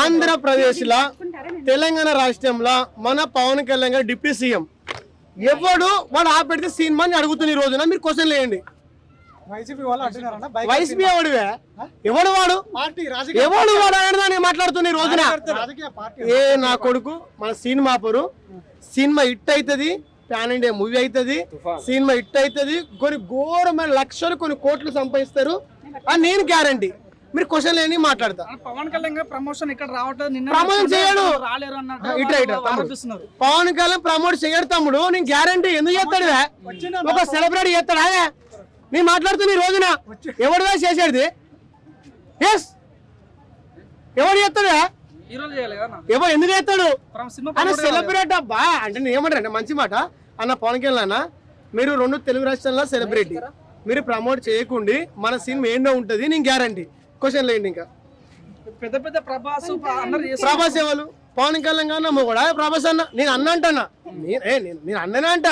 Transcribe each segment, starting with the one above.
ఆంధ్రప్రదేశ్లో తెలంగాణ రాష్ట్రంలో మన పవన్ కళ్యాణ్ గారు డిప్యూటీ సీఎం. ఎవడు వాడు ఆపెడితే సినిమా అని అడుగుతుంది ఈ రోజున మీరు క్వశ్చన్ లేయండి వైసీపీ ఎవడివే? ఎవడు వాడు? పార్టీ రాజకీయ ఎవడు వాడు అని మాట్లాడుతున్న ఈ రోజున? రాజకీయ పార్టీ ఏ నా కొడుకు మన సినిమా పరు. సినిమా హిట్ అవుతుంది ప్యాన్ ఇండియా మూవీ అవుతుంది సినిమా హిట్ అవుతుంది కొన్ని ఘోరమైన లక్షలు కొన్ని కోట్లు సంపాదిస్తారు. అని నేను గ్యారంటీ. మీరు క్వశ్చన్ లేని మాట్లాడతా. పవన్ కళ్యాణ్ ప్రమోషన్ ఇక్కడ ప్రమోషన్ చేయడు. ఇట్లా ఇట్లా పవన్ కళ్యాణ్ ప్రమోట్ చేయడు తమ్ముడు నేను గ్యారంటీ ఎందుకు చేస్తాడు? ఒక సెలబ్రిటీ చేస్తాడా? నేను మాట్లాడుతున్నా ఈ రోజున ఎవడుగా చేసేది? ఎస్ ఎవడు చేస్తాడు ఎవడు ఎందుకు చేస్తాడు. సెలబ్రిటీ అబ్బా అంటే నేను ఏమంటారంటే మంచి మాట. అన్న పవన్ కళ్యాణ్ అన్న మీరు రెండు తెలుగు రాష్ట్రాల్లో సెలబ్రిటీ. మీరు ప్రమోట్ చేయకుండి మన సినిమా ఏంటో ఉంటుంది నేను గ్యారంటీ. క్వశ్చన్ లేండి ఇంకా? పెద్ద పెద్ద ప్రభాస్. ప్రభాస్ ఎవరు? పవన్ కళ్యాణ్ గారు కూడా ప్రభాస్ అన్న? నేను అన్న అంటానా నేను నేను- నేను అన్ననే అంట.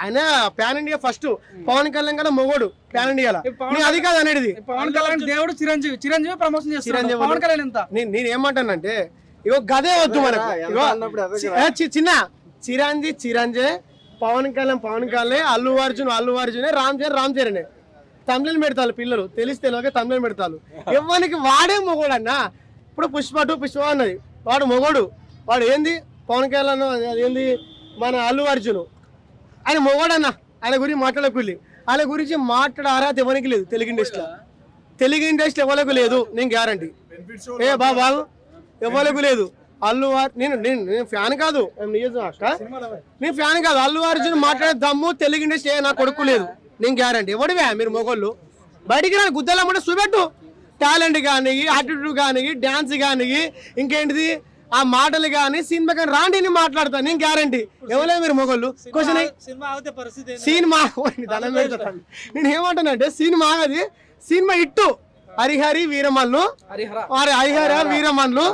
ఆయన pan India first Pawan Kalyan garu మొగోడు. ప్యాన్ ఇండియాలో నేను అది కాదు అనేది పవన్ కళ్యాణ్ దేవుడు చిరంజీవి. చిరంజీవి ప్రమోషన్ చిరంజీవి పవన్ కళ్యాణ్ ఎంత? నేను నేను ఏమంటానంటే ఇగో గదే వద్దు మనకు. చిన్న. చిరంజీ చిరంజీ పవన్ కళ్యాణ్ పవన్ కళ్యాణ్ అల్లు అర్జున్ అల్లు అర్జున్ రామ్ చరణ్ రామ్ చరణ్. తమిళని పెడతారు పిల్లలు. తెలిసి తెలియక తమిళని పెడతారు. ఎవరికి వాడే మొగోడు అన్న ఇప్పుడు పుష్ప టూ పుష్ప అన్నది వాడు మొగోడు. వాడు ఏంది? పవన్ కళ్యాణ్ అది ఏంది? మన అల్లు అర్జున్. ఆయన మొగోడన్న. ఆయన గురించి మాట్లాడకుల్లి ఆయన గురించి మాట్లాడే అర్హత ఎవరికి లేదు తెలుగు ఇండస్ట్రీలో. తెలుగు ఇండస్ట్రీ ఎవరికి లేదు నేను గ్యారంటీ ఏ బా బాగు ఎవరికి లేదు. అల్లు నేను నేను నేను ఫ్యాన్ కాదు. నేను ఫ్యాన్ కాదు. అల్లు అర్జున్ మాట్లాడే దమ్ము తెలుగు ఇండస్ట్రీ నా కొడుకు లేదు. నేను గ్యారంటీ ఎవడివే? మీరు మొగోళ్ళు. బయటికి రా గుద్దలమ్మంటే చూపెట్టు టాలెంట్ కానీ యాటిట్యూడ్ కానీ డ్యాన్స్ కానీ ఇంకేంటిది? ఆ మాటలు కానీ సినిమా కానీ రాండి నేను మాట్లాడతాను నేను గ్యారంటీ ఎవరే మీరు మొగోళ్ళు? క్వశ్చన్ సినిమా దండం పెడతాను. నేను ఏమంటానంటే సినిమా అది సినిమా ఇట్టు. హరిహరి వీరమల్లు. హరిహర. వారి హరిహర వీరమల్లు.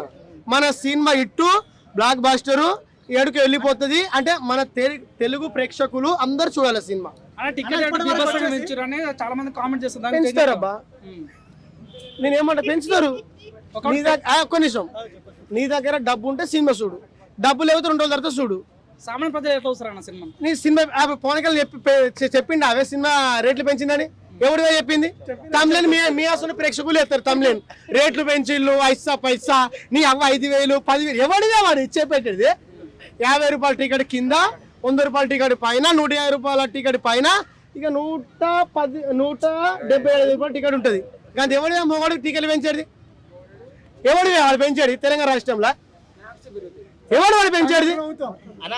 మన సినిమా ఇట్టు. బ్లాక్ బాస్టరు ఏడుకు వెళ్ళిపోతుంది. అంటే మన తెలు- తెలుగు ప్రేక్షకులు అందరు చూడాలి సినిమా. అలా టికెట్ రేటు బీభత్సంగా పెంచారు అని చాలా మంది కామెంట్ చేస్తారు. దానికి ఏం పెంచుతారబ్బా ఉమ్. నేను ఏమంటా పెంచుతారు. నీ దగ్గర ఒక్క నిమిషం. నీ దగ్గర డబ్బు ఉంటే సినిమా చూడు. డబ్బు లేకపోతే రెండు రోజుల తర్వాత చూడు. సామాన్య ప్రజలు ఎట్లా వస్తారు సినిమా? నీ సినిమా పవన్ కళ్యాణ్ చెప్పిండు అవే సినిమా రేట్లు పెంచిందని? ఎవరిగా చెప్పింది? తమిళన్ మీ మీ అసలు ప్రేక్షకులు ఎత్తారు తమిళన్. రేట్లు పెంచిళ్ళు ఐసా పైసా. నీ అవ్వ ఐదు వేలు పదివేలు ఎవడిదే వాడు ఇచ్చే పెట్టేది? యాభై రూపాయల టికెట్ కింద వంద రూపాయల టికెట్ పైన నూట యాభై రూపాయల టికెట్ పైన ఇక నూట పది నూట డెబ్బై ఐదు రూపాయల టికెట్ ఉంటుంది. కానీ ఎవడిదే మొగడు టికెట్ పెంచేది? ఎవడిదే వాడు పెంచాడు తెలంగాణ రాష్ట్రంలో? ఎవడు వాడు పెంచాడు అన్న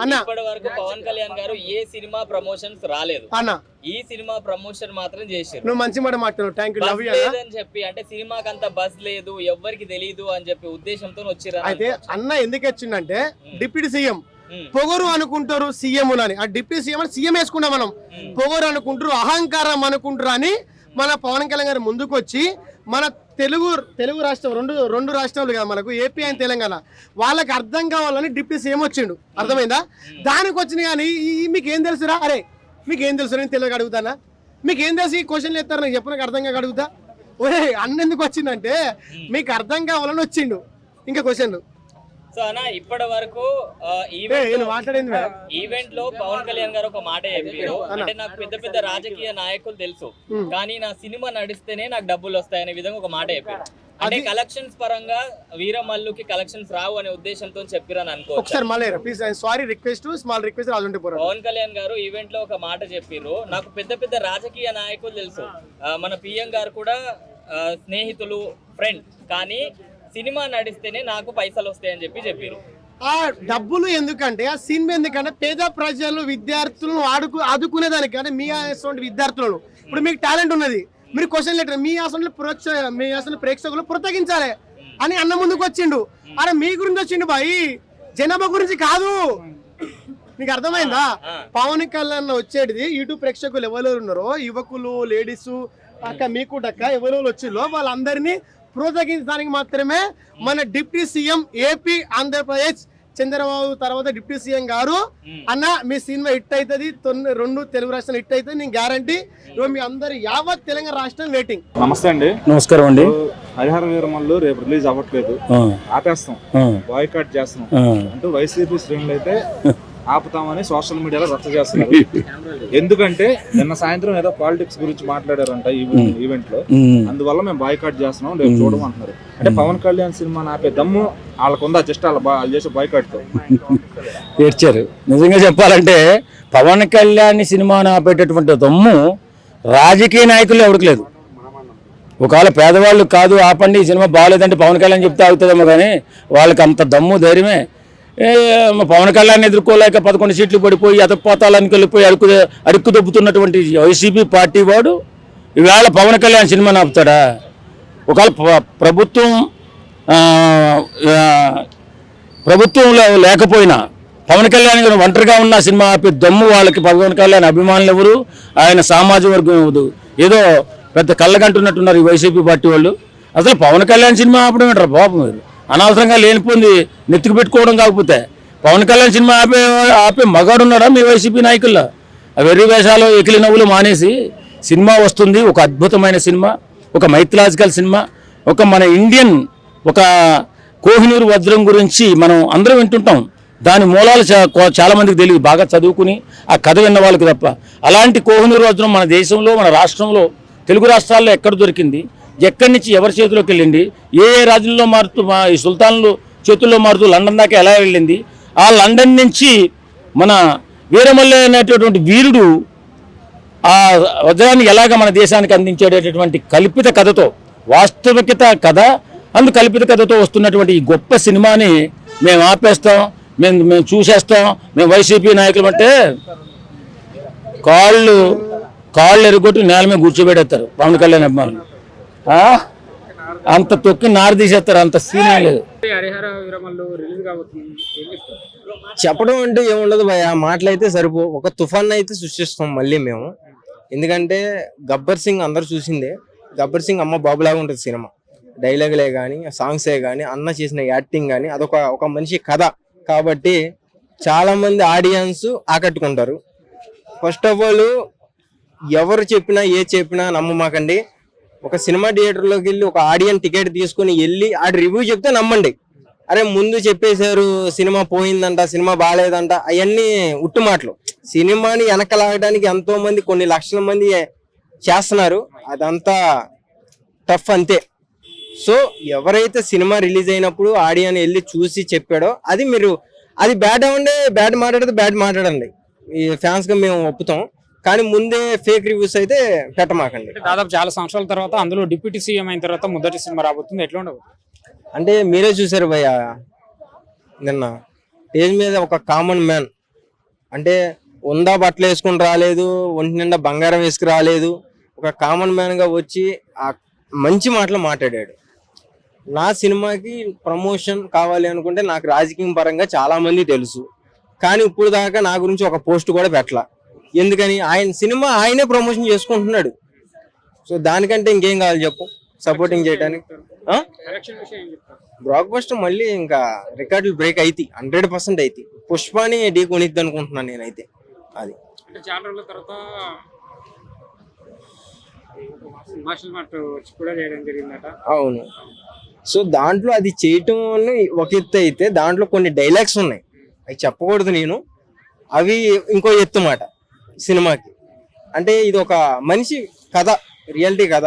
అన్న. ఇప్పటి వరకు పవన్ కళ్యాణ్ గారు ఏ సినిమా ప్రమోషన్స్ రాలేదు. అన్న. ఈ సినిమా ప్రమోషన్ మాత్రం చేశారు నువ్వు మంచి మాట మాట్లాడు థ్యాంక్ యూ బస్ లవ్ యూ లేదని చెప్పి అంటే సినిమాకి అంత బస్ లేదు ఎవ్వరికి తెలియదు అని చెప్పి ఉద్దేశంతో వచ్చిరా అయితే అన్న ఎందుకు వచ్చిందంటే డిప్యూటీ సీఎం. పొగరు అనుకుంటారు సీఎం అని. ఆ డిప్యూటీ సీఎం అని సీఎం వేసుకున్నాం మనం. పొగరు అనుకుంటారు అహంకారం అనుకుంటారు అని మన పవన్ కళ్యాణ్ గారు ముందుకు వచ్చి మన తెలుగు తెలుగు రాష్ట్రం రెండు రెండు రాష్ట్రాలు కదా మనకు ఏపీ అండ్ తెలంగాణ. వాళ్ళకి అర్థం కావాలని డిప్యూటీ సీఎం వచ్చిండు. అర్థమైందా? దానికి వచ్చిన కానీ మీకు ఏం తెలుసురా అరే మీకు ఏం తెలుసు నేను తెలుగు అడుగుతానా? మీకు ఏం తెలుసు ఈ క్వశ్చన్లు ఎత్తారు? నాకు చెప్పిన అర్థం కాక అడుగుతా. ఒరే అన్న ఎందుకు వచ్చిందంటే మీకు అర్థం కావాలని వచ్చిండు. ఇంకా క్వశ్చన్లు. సో అన్న ఇప్పటి వరకు ఈవెంట్లో పవన్ కళ్యాణ్ గారు ఒక మాట చెప్పారు. అంటే నాకు పెద్ద పెద్ద రాజకీయ నాయకులు తెలుసు. కానీ నా సినిమా నడిస్తేనే నాకు డబ్బులు వస్తాయనే విధంగా ఒక మాట చెప్పారు. అంటే కలెక్షన్స్ పరంగా వీరమల్లుకి కలెక్షన్స్ రావు అనే ఉద్దేశంతో చెప్పిరని అనుకోవచ్చు? ఒకసారి మళ్ళీ please sorry request small request రాజుంటే Pawan Kalyan garu ఈవెంట్లో ఒక మాట చెప్పిర్రు. నాకు పెద్ద పెద్ద రాజకీయ నాయకులు తెలుసు. మన పిఎం గారు కూడా స్నేహితులు ఫ్రెండ్ కానీ సినిమా నడిస్తేనే నాకు పైసలు వస్తాయని చెప్పి చెప్పారు. ఆ డబ్బులు ఎందుకంటే ఆ సినిమా ఎందుకంటే పేద ప్రజలు విద్యార్థులను ఆడుకు ఆదుకునేదానికి అంటే మీ అసలు విద్యార్థులను. ఇప్పుడు మీకు టాలెంట్ ఉన్నది మీరు క్వశ్చన్ లెటర్ మీ అసలు ప్రోత్స మీ అసలు ప్రేక్షకులు ప్రోత్సహించాలి అని అన్న ముందుకు వచ్చిండు. అరే మీ గురించి వచ్చిండు బాయి జనాభా గురించి కాదు. మీకు అర్థమైందా? పవన్ కళ్యాణ్ వచ్చేటిది యూట్యూబ్ ప్రేక్షకులు ఎవరెవరు ఉన్నారో యువకులు లేడీస్ అక్క మీకు అక్క ఎవరెవరు వచ్చిందో వాళ్ళందరినీ ప్రోత్సహించడానికి మాత్రమే మన deputy CM AP Andhra Pradesh Chandrababu తర్వాత డిప్యూటీ సీఎం గారు. అన్న మీ సినిమా హిట్ అవుతుంది రెండు తెలుగు రాష్ట్రాలు హిట్ అవుతుంది నేను గ్యారంటీ. మీ అందరు యావత్ తెలంగాణ రాష్ట్రం వెయిటింగ్ నమస్తే అండి. నమస్కారం అండి. హరిహర వీరమల్లు రేపు రిలీజ్ అవ్వట్లేదు. ఆపేస్తాం. బాయ్కాట్ చేస్తున్నాం. ఆ. అంటూ వైసీపీ శ్రేణులు అయితే ఆపుతామని సోషల్ మీడియాలో రచ్చ చేస్తున్నారు. ఎందుకంటే నిన్న సాయంత్రం ఏదో పాలిటిక్స్ గురించి మాట్లాడారంట ఈవెంట్ ఈవెంట్లో అందువల్ల మేము బాయ్కాట్ చేస్తున్నాం రేపు చూడమంటున్నారు. అంటే పవన్ కళ్యాణ్ సినిమాని ఆపే దమ్ము వాళ్ళకు ఉందా జస్ట్ వాళ్ళ వాళ్ళు చేసే బాయ్కాట్తో ఏడ్చారు. నిజంగా చెప్పాలంటే పవన్ కళ్యాణ్ సినిమాను ఆపేటటువంటి దమ్ము రాజకీయ నాయకులు ఎవరికి లేదు. ఒకవేళ పేదవాళ్ళు కాదు ఆపండి ఈ సినిమా బాగాలేదంటే పవన్ కళ్యాణ్ చెప్తే ఆగుతుందేమో కానీ వాళ్ళకి అంత దమ్ము ధైర్యమే పవన్ కళ్యాణ్ ఎదుర్కోలేక పదకొండు సీట్లు పడిపోయి అతపోతాలని వెళ్ళిపోయి అడుక్కు అడుక్కు దొబ్బుతున్నటువంటి వైసీపీ పార్టీ వాడు ఈవేళ పవన్ కళ్యాణ్ సినిమా ఆపుతాడా ఒకవేళ ప్రభుత్వం ప్రభుత్వంలో లేకపోయినా పవన్ కళ్యాణ్ గారు ఒంటరిగా ఉన్న సినిమా ఆపే దమ్ము వాళ్ళకి పవన్ కళ్యాణ్ అభిమానులు ఎవరు? ఆయన సామాజిక వర్గం ఎవరు? ఏదో పెద్ద కళ్ళగంటున్నట్టున్నారు ఈ వైసీపీ పార్టీ వాళ్ళు. అసలు పవన్ కళ్యాణ్ సినిమా ఆపడం ఏంటారు బాబు మీరు? అనవసరంగా లేనిపోయింది నెత్తికి పెట్టుకోవడం కాకపోతే. పవన్ కళ్యాణ్ సినిమా ఆపే ఆపే మగాడున్నాడా మీ వైసీపీ నాయకుల్లో? వెర్రి వేషాలు ఎకిలి నవ్వులు మానేసి సినిమా వస్తుంది ఒక అద్భుతమైన సినిమా ఒక మైథలాజికల్ సినిమా ఒక మన ఇండియన్ ఒక కోహినూరు వజ్రం గురించి మనం అందరం వింటుంటాం. దాని మూలాలు చా- కో- తెలియదు బాగా చదువుకుని ఆ కథ విన్న వాళ్ళకి తప్ప. అలాంటి కోహినూరు వజ్రం మన దేశంలో మన రాష్ట్రంలో తెలుగు రాష్ట్రాల్లో ఎక్కడ దొరికింది? ఎక్కడి నుంచి ఎవరి చేతిలోకి వెళ్ళింది? ఏ ఏ రాజుల్లో మారుతూ మా ఈ సుల్తాన్లు చేతుల్లో మారుతూ లండన్ దాకా ఎలా వెళ్ళింది? ఆ లండన్ నుంచి మన వీరమల్లి అనేటటువంటి వీరుడు ఆ వజ్రాన్ని ఎలాగ మన దేశానికి అందించేటటువంటి కల్పిత కథతో వాస్తవికత కథ అందు కల్పిత కథతో వస్తున్నటువంటి ఈ గొప్ప సినిమాని మేము ఆపేస్తాం మేము మేము చూసేస్తాం మేము వైసీపీ నాయకులు అంటే కాళ్ళు కాళ్ళు ఎరుగొట్టి నేల మీద కూర్చోబెడేస్తారు. పవన్ కళ్యాణ్ అభిమానులు. అంత తొక్కి నారు తీసేస్తారు అంత సీన్ లేదు. చెప్పడం అంటే ఏముండదు భయ మాటలైతే సరిపో. ఒక తుఫాన్ అయితే సృష్టిస్తాం మళ్ళీ మేము. ఎందుకంటే గబ్బర్ సింగ్ అందరు చూసిందే. గబ్బర్ సింగ్ అమ్మ బాబులాగా ఉంటుంది సినిమా. డైలాగులే కానీ సాంగ్సే కానీ అన్న చేసిన యాక్టింగ్ కానీ అదొక ఒక మనిషి కథ. కాబట్టి చాలా మంది ఆడియన్స్ ఆకట్టుకుంటారు. ఫస్ట్ ఆఫ్ ఆల్ ఎవరు చెప్పినా ఏ చెప్పినా నమ్మమాకండి. ఒక సినిమా థియేటర్లోకి వెళ్ళి ఒక ఆడియన్ టికెట్ తీసుకుని వెళ్ళి ఆడి రివ్యూ చెప్తే నమ్మండి. అరే ముందు చెప్పేశారు సినిమా పోయిందంట సినిమా బాగాలేదంట అవన్నీ ఉట్టు మాటలు. సినిమాని వెనకలాగడానికి ఎంతో మంది కొన్ని లక్షల మంది చేస్తున్నారు. అదంతా టఫ్ అంతే. సో ఎవరైతే సినిమా రిలీజ్ అయినప్పుడు ఆడియన్ వెళ్ళి చూసి చెప్పాడో అది మీరు అది బ్యాడ్ అవ్వండి బ్యాడ్ మాట్లాడితే బ్యాడ్ మాట్లాడండి. ఈ ఫ్యాన్స్ మేము ఒప్పుతాం. కానీ ముందే ఫేక్ రివ్యూస్ అయితే పెట్టమాకండి. దాదాపు చాలా సంవత్సరాల తర్వాత అందులో డిప్యూటీ సీఎం అయిన తర్వాత మొదటి సినిమా రాబోతుంది. ఎట్లా ఉండబోతుంది అంటే మీరే చూసారు భయ్య నిన్న. స్టేజ్ మీద ఒక కామన్ మ్యాన్ అంటే ఉందా బట్టలు వేసుకుని రాలేదు ఒంటి నిండా బంగారం వేసుకు రాలేదు. ఒక కామన్ మ్యాన్గా వచ్చి ఆ మంచి మాటలు మాట్లాడాడు. నా సినిమాకి ప్రమోషన్ కావాలి అనుకుంటే నాకు రాజకీయం పరంగా చాలా మంది తెలుసు. కానీ ఇప్పుడు దాకా నా గురించి ఒక పోస్ట్ కూడా పెట్టలా. ఎందుకని ఆయన సినిమా ఆయనే ప్రమోషన్ చేసుకుంటున్నాడు. సో దానికంటే ఇంకేం కావాలి చెప్పు? సపోర్టింగ్ చేయడానికి బ్లాక్ బస్టర్ మళ్ళీ ఇంకా రికార్డులు బ్రేక్ అయితే హండ్రెడ్ పర్సెంట్ అయితే పుష్పాని ఢీ కొనిద్ది అనుకుంటున్నాను నేనైతే. అది. చాలా రోజుల తర్వాత అవును. సో దాంట్లో అది చేయటం ఒక ఎత్తు అయితే దాంట్లో కొన్ని డైలాగ్స్ ఉన్నాయి. అవి చెప్పకూడదు నేను. అవి ఇంకో ఎత్తు మాట. సినిమాకి. అంటే ఇది ఒక మనిషి కథ రియాలిటీ కథ.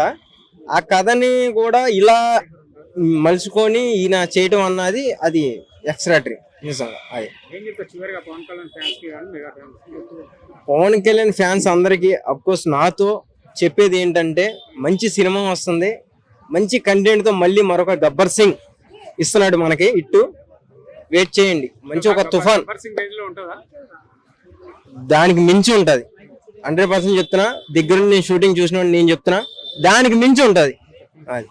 ఆ కథని కూడా ఇలా మలుచుకొని ఈయన చేయటం అన్నది అది ఎక్స్ట్రాటరీ. నిజంగా అది. పవన్ కళ్యాణ్ ఫ్యాన్స్ అందరికీ కోర్స్ నాతో చెప్పేది ఏంటంటే మంచి సినిమా వస్తుంది. మంచి కంటెంట్తో మళ్ళీ మరొక గబ్బర్ సింగ్ ఇస్తున్నాడు మనకి ఇట్టు. వెయిట్ చేయండి. మంచి ఒక తుఫాన్. దానికి మించి ఉంటది. హండ్రెడ్ పర్సెంట్ చెప్తున్నా దగ్గర నేను షూటింగ్ చూసిన నేను చెప్తున్నా దానికి మించి ఉంటది. అది.